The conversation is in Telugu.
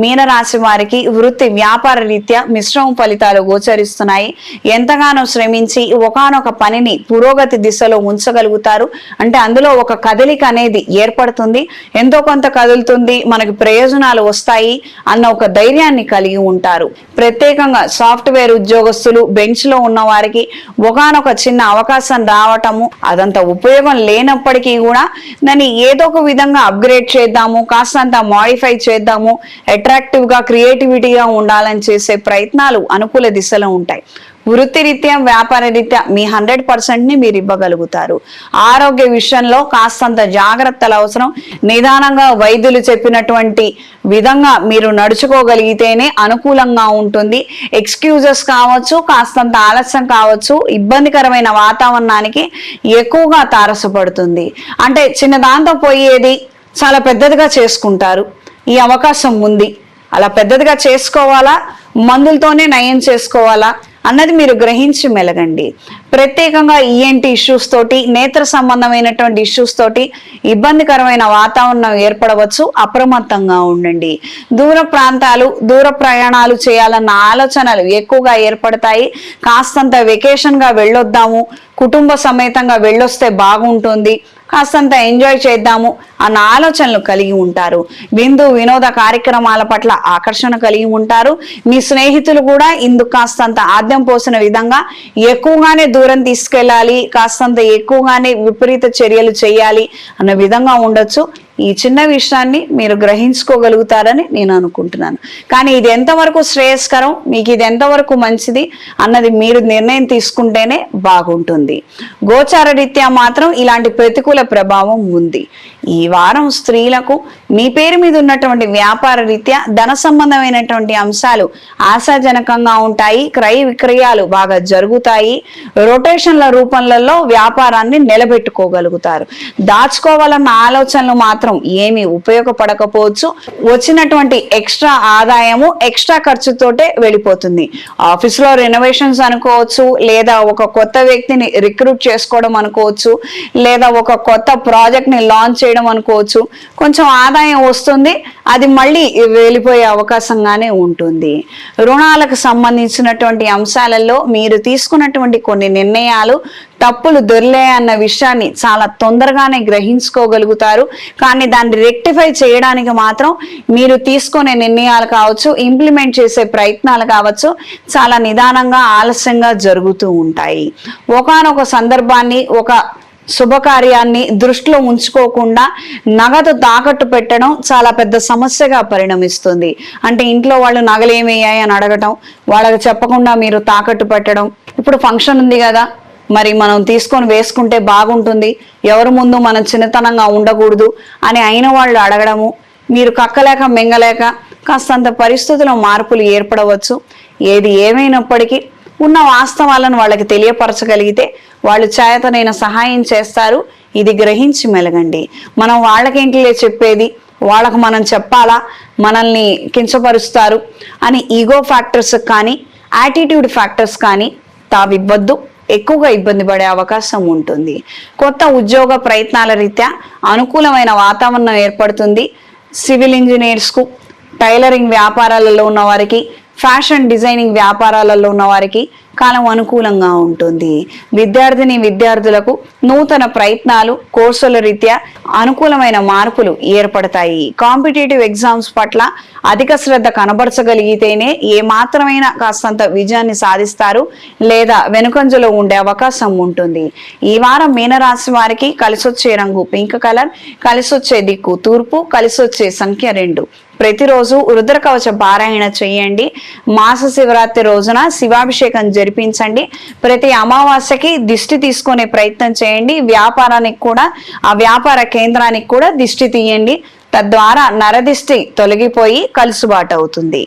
మీనరాశి వారికి వృత్తి వ్యాపార రీత్యా మిశ్రమ ఫలితాలు గోచరిస్తున్నాయి. ఎంతగానో శ్రమించి ఒకానొక పనిని పురోగతి దిశలో ఉంచగలుగుతారు. అంటే అందులో ఒక కదలిక అనేది ఏర్పడుతుంది. ఎంతో కొంత కదులుతుంది మనకి ప్రయోజనాలు వస్తాయి అన్న ఒక ధైర్యాన్ని కలిగి ఉంటారు. ప్రత్యేకంగా సాఫ్ట్వేర్ ఉద్యోగస్తులు బెంచ్లో ఉన్న వారికి ఒకనొక చిన్న అవకాశం రావటము అదంత ఉపయోగం లేనప్పటికీ కూడా దాన్ని ఏదో ఒక విధంగా అప్గ్రేడ్ చేద్దాము కాస్తంత మాడిఫై చేద్దాము అట్రాక్టివ్గా క్రియేటివిటీగా ఉండాలని చేసే ప్రయత్నాలు అనుకూల దిశలో ఉంటాయి. వృత్తిరీత్యా వ్యాపార రీత్యా మీ హండ్రెడ్ పర్సెంట్ని మీరు ఇవ్వగలుగుతారు. ఆరోగ్య విషయంలో కాస్తంత జాగ్రత్తలు అవసరం. నిదానంగా వైద్యులు చెప్పినటువంటి విధంగా మీరు నడుచుకోగలిగితేనే అనుకూలంగా ఉంటుంది. ఎక్స్క్యూజెస్ కావచ్చు కాస్తంత ఆలస్యం కావచ్చు ఇబ్బందికరమైన వాతావరణానికి ఎక్కువగా తారసపడుతుంది. అంటే చిన్న దాంతో పోయేది చాలా పెద్దదిగా చేసుకుంటారు. ఈ అవకాశం ఉంది. అలా పెద్దదిగా చేసుకోవాలా? మందులతోనే నయం చేసుకోవాలా? అన్నది మీరు గ్రహించి మెలగండి. ప్రత్యేకంగా ఈఎన్టీ ఇష్యూస్ తోటి నేత్ర సంబంధమైనటువంటి ఇష్యూస్ తోటి ఇబ్బందికరమైన వాతావరణం ఏర్పడవచ్చు. అప్రమత్తంగా ఉండండి. దూర ప్రాంతాలు దూర ప్రయాణాలు చేయాలన్న ఆలోచనలు ఎక్కువగా ఏర్పడతాయి. కాస్తంత వెకేషన్గా వెళ్ళొద్దాము. కుటుంబ సమేతంగా వెళ్ళొస్తే బాగుంటుంది. కాస్తంత ఎంజాయ్ చేద్దాము అన్న ఆలోచనలు కలిగి ఉంటారు. విందు వినోద కార్యక్రమాల పట్ల ఆకర్షణ కలిగి ఉంటారు. మీ స్నేహితులు కూడా ఇందుకు కాస్తంత ఆద్యం పోసిన విధంగా ఎక్కువగానే దూరం తీసుకెళ్ళాలి కాస్తంత ఎక్కువగానే విపరీత చర్యలు చేయాలి అన్న విధంగా ఉండొచ్చు. ఈ చిన్న విషయాన్ని మీరు గ్రహించుకోగలుగుతారని నేను అనుకుంటున్నాను. కానీ ఇది ఎంతవరకు శ్రేయస్కరం? మీకు ఇది ఎంతవరకు మంచిది? అన్నది మీరు నిర్ణయం తీసుకుంటేనే బాగుంటుంది. గోచార రీత్యా మాత్రం ఇలాంటి ప్రతికూల ప్రభావం ఉంది. ఈ వారం స్త్రీలకు మీ పేరు మీద ఉన్నటువంటి వ్యాపార రీత్యా ధన సంబంధమైనటువంటి అంశాలు ఆశాజనకంగా ఉంటాయి. క్రయ విక్రయాలు బాగా జరుగుతాయి. రొటేషన్ల రూపంలో వ్యాపారాన్ని నిలబెట్టుకోగలుగుతారు. దాచుకోవాలన్న ఆలోచనలు మాత్రం ఏమి ఉపయోగపడకపోవచ్చు. వచ్చినటువంటి ఎక్స్ట్రా ఆదాయము ఎక్స్ట్రా ఖర్చుతోటే వెళ్ళిపోతుంది. ఆఫీస్లో రెనోవేషన్స్ అనుకోవచ్చు లేదా ఒక కొత్త వ్యక్తిని రిక్రూట్ చేసుకోవడం అనుకోవచ్చు లేదా ఒక కొత్త ప్రాజెక్ట్ని లాంచ్ చేయడం అనుకోవచ్చు. కొంచెం ఆదాయం వస్తుంది అది మళ్ళీ వెళ్ళిపోయే అవకాశంగానే ఉంటుంది. రుణాలకు సంబంధించినటువంటి అంశాలలో మీరు తీసుకున్నటువంటి కొన్ని నిర్ణయాలు తప్పులు దొరిలే అన్న విషయాన్ని చాలా తొందరగానే గ్రహించుకోగలుగుతారు. కానీ దాన్ని రెక్టిఫై చేయడానికి మాత్రం మీరు తీసుకునే నిర్ణయాలు కావచ్చు ఇంప్లిమెంట్ చేసే ప్రయత్నాలు కావచ్చు చాలా నిదానంగా ఆలస్యంగా జరుగుతూ ఉంటాయి. ఒకానొక సందర్భాన్ని ఒక శుభకార్యాన్ని దృష్టిలో ఉంచుకోకుండా నగదు తాకట్టు పెట్టడం చాలా పెద్ద సమస్యగా పరిణమిస్తుంది. అంటే ఇంట్లో వాళ్ళు నగలు ఏమయ్యాయి అని అడగటం వాళ్ళకి చెప్పకుండా మీరు తాకట్టు పెట్టడం. ఇప్పుడు ఫంక్షన్ ఉంది కదా మరి మనం తీసుకొని వేసుకుంటే బాగుంటుంది. ఎవరి ముందు మనం చిన్నతనంగా ఉండకూడదు అని అయిన వాళ్ళు అడగడము. మీరు కక్కలేక మింగలేక కాస్తంత పరిస్థితుల్లో మార్పులు ఏర్పడవచ్చు. ఏది ఏమైనప్పటికీ ఉన్న వాస్తవాలను వాళ్ళకి తెలియపరచగలిగితే వాళ్ళు చేతనైన సహాయం చేస్తారు. ఇది గ్రహించి మెలగండి. మనం వాళ్ళకేంటిలే చెప్పేది? వాళ్ళకు మనం చెప్పాలా? మనల్ని కించపరుస్తారు అని ఈగో ఫ్యాక్టర్స్ కానీ యాటిట్యూడ్ ఫ్యాక్టర్స్ కానీ తావివ్వద్దు. ఎక్కువగా ఇబ్బంది పడే అవకాశం ఉంటుంది. కొత్త ఉద్యోగ ప్రయత్నాల రీత్యా అనుకూలమైన వాతావరణం ఏర్పడుతుంది. సివిల్ ఇంజనీర్స్కు టైలరింగ్ వ్యాపారాలలో ఉన్న వారికి ఫ్యాషన్ డిజైనింగ్ వ్యాపారాలలో ఉన్న వారికి కాలం అనుకూలంగా ఉంటుంది. విద్యార్థిని విద్యార్థులకు నూతన ప్రయత్నాలు కోర్సుల రీత్యా అనుకూలమైన మార్పులు ఏర్పడతాయి. కాంపిటేటివ్ ఎగ్జామ్స్ పట్ల అధిక శ్రద్ధ కనబరచగలిగితేనే ఏ మాత్రమైన కాస్తంత విజయాన్ని సాధిస్తారు లేదా వెనుకంజలో ఉండే అవకాశం ఉంటుంది. ఈ వారం మీనరాశి వారికి కలిసొచ్చే రంగు పింక్ కలర్ కలిసొచ్చే దిక్కు తూర్పు కలిసొచ్చే సంఖ్య రెండు. ప్రతిరోజు రుద్ర కవచ పారాయణ చేయండి. మాస శివరాత్రి రోజున శివాభిషేకం జరిపించండి. ప్రతి అమావాస్యకి దిష్టి తీసుకునే ప్రయత్నం చేయండి. వ్యాపారానికి కూడా ఆ వ్యాపార కేంద్రానికి కూడా దిష్టి తీయండి. తద్వారా నరదిష్టి తొలగిపోయి కలుసుబాటు అవుతుంది.